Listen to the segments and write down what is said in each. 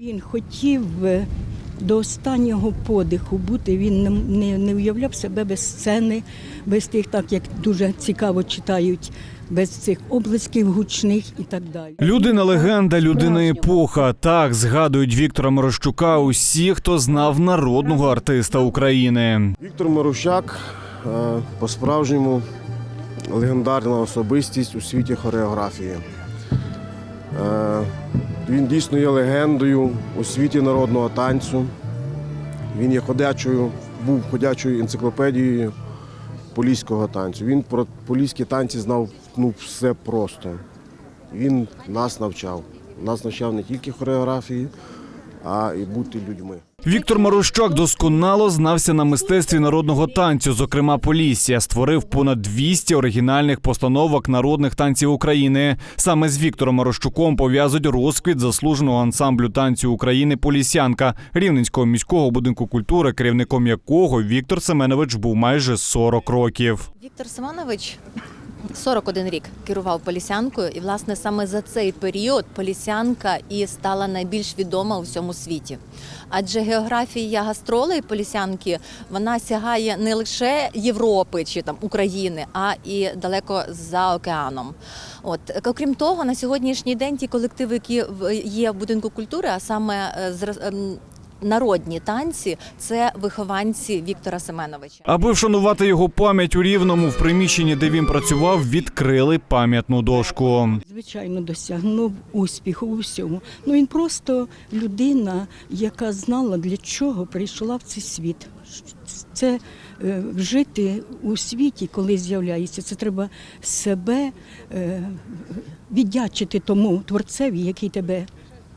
Він хотів е, до останнього подиху бути. Він не, не, не уявляв себе без сцени, без тих, так як дуже цікаво читають, без цих облисків гучних і так далі. Людина легенда, людина епоха. Так згадують Віктора Морощука усі, хто знав народного артиста України. Віктор Марущак е, по-справжньому легендарна особистість у світі хореографії. Він дійсно є легендою у світі народного танцю. Він є ходячою, був ходячою енциклопедією поліського танцю. Він про поліські танці знав ну, все просто. Він нас навчав. Нас навчав не тільки хореографії, а й бути людьми. Віктор Марощук досконало знався на мистецтві народного танцю. Зокрема, Полісся створив понад 200 оригінальних постановок народних танців України. Саме з Віктором Марощуком пов'язують розквіт заслуженого ансамблю танцю України Полісянка Рівненського міського будинку культури, керівником якого Віктор Семенович був майже 40 років. Віктор Семенович 41 рік керував Полісянкою, і власне саме за цей період Полісянка і стала найбільш відома у всьому світі. Адже географія гастролей Полісянки вона сягає не лише Європи чи там України, а і далеко за океаном. От окрім того, на сьогоднішній день ті колективи, які є в будинку культури, а саме е, ем, народні танці, це вихованці Віктора Семеновича. Аби вшанувати його пам'ять у рівному в приміщенні, де він працював, відкрили пам'ятну дошку. Звичайно, досягнув успіху у всьому. Ну він просто людина, яка знала, для чого прийшла в цей світ. Це е, жити у світі, коли з'являється, це треба себе е, віддячити тому творцеві, який тебе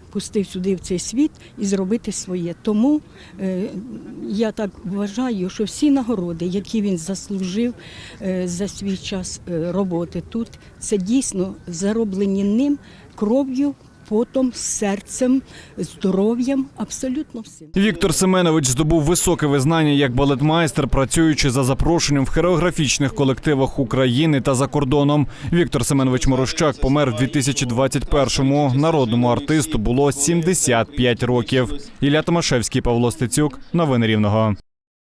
пустив сюди в цей світ і зробити своє. Тому е, я так вважаю, що всі нагороди, які він заслужив е, за свій час е, роботи тут, це дійсно зароблені ним кров'ю, потом, серцем, здоров'ям, абсолютно всім. Віктор Семенович здобув високе визнання як балетмайстер, працюючи за запрошенням в хореографічних колективах України та за кордоном. Віктор Семенович Морощак помер в 2021-му. Народному артисту було 75 років. Ілля Томашевський, Павло Стецюк. Новини Рівного.